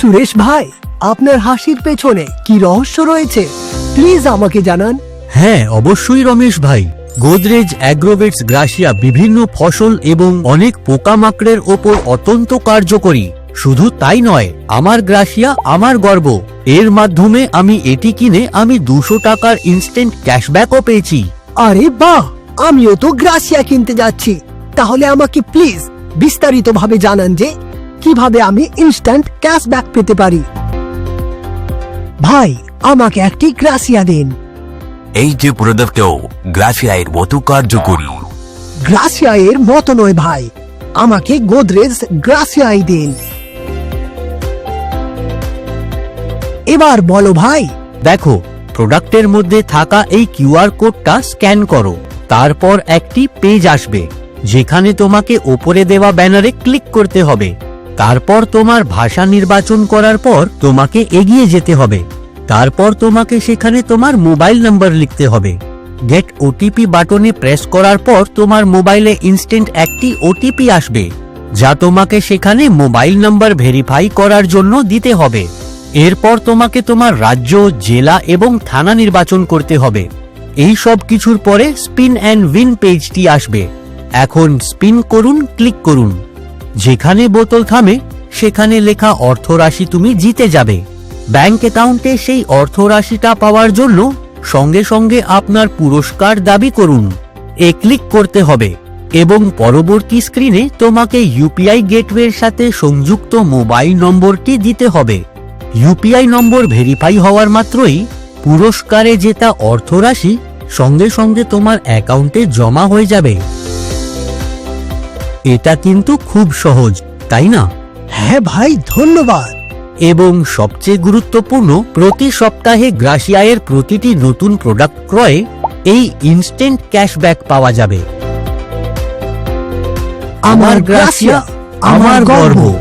সুরেশ ভাই আপনার হাসির পেছনে কি রহস্য রয়েছে? প্লিজ আমাকে জানান। হ্যাঁ অবশ্যই রমেশ ভাই। গোদরেজ অ্যাগ্রোভেটস গ্রাসিয়া বিভিন্ন ফসল এবং অনেক পোকামাকড়ের ওপর অত্যন্ত কার্যকরী। শুধু তাই নয় আমার গ্রাসিয়া আমার গর্ব। এর মাধ্যমে আমি এটি কিনে আমি দুশো টাকার ইনস্ট্যান্ট ক্যাশব্যাকও পেয়েছি। আরে বাহ! আমিও তো গ্রাসিয়া কিনতে যাচ্ছি। তাহলে আমাকে প্লিজ বিস্তারিতভাবে জানান যে কীভাবে আমি ইনস্ট্যান্ট ক্যাশব্যাক পেতে পারি? ভাই আমাকে একটি গ্রাসিয়া দিন। এই যে প্রোডাক্টও গ্রাফিয়ায়ের মতো কার্যকরী। গ্রাসিয়া এর মতো নয় ভাই আমাকে গোদরেজ গ্রাসিয়াই দিন। এবার বলো ভাই। দেখো প্রোডাক্টের মধ্যে থাকা এই কিউআর কোডটা স্ক্যান করো তারপর একটি পেজ আসবে যেখানে তোমাকে ওপরে দেওয়া ব্যানারে ক্লিক করতে হবে। তারপর তোমার ভাষা নির্বাচন করার পর তোমাকে এগিয়ে যেতে হবে। তারপর তোমাকে সেখানে তোমার মোবাইল নাম্বার লিখতে হবে। গেট ওটিপি বাটনে প্রেস করার পর তোমার মোবাইলে ইনস্ট্যান্ট একটি ওটিপি আসবে, যা তোমাকে সেখানে মোবাইল নাম্বার ভেরিফাই করার জন্য দিতে হবে। এরপর তোমাকে তোমার রাজ্য, জেলা এবং থানা নির্বাচন করতে হবে। এই সব কিছুর পরে স্পিন অ্যান্ড উইন পেজটি আসবে। এখন স্পিন করুন ক্লিক করুন। যেখানে বোতল থামে, সেখানে লেখা অর্থরাশি তুমি জিতে যাবে। ব্যাংক অ্যাকাউন্টে সেই অর্থরাশিটা পাওয়ার জন্য সঙ্গে সঙ্গে আপনার পুরস্কার দাবি করুন। এ ক্লিক করতে হবে এবং পরবর্তী স্ক্রিনে তোমাকে ইউপিআই গেটওয়ের সাথে সংযুক্ত মোবাইল নম্বরটি দিতে হবে। ইউপিআই নম্বর ভেরিফাই হওয়ার মাত্রই পুরস্কারে জেতা অর্থরাশি সঙ্গে সঙ্গে তোমার অ্যাকাউন্টে জমা হয়ে যাবে। এটা কিন্তু খুব সহজ তাই না? হ্যাঁ ভাই ধন্যবাদ। এবং সবচেয়ে গুরুত্বপূর্ণ প্রতি সপ্তাহে গ্রাসিয়ায়ের প্রতিটি নতুন প্রোডাক্ট ক্রয়ে এই ইনস্ট্যান্ট ক্যাশব্যাক পাওয়া যাবে। আমার গ্রাসিয়া আমার গর্ব।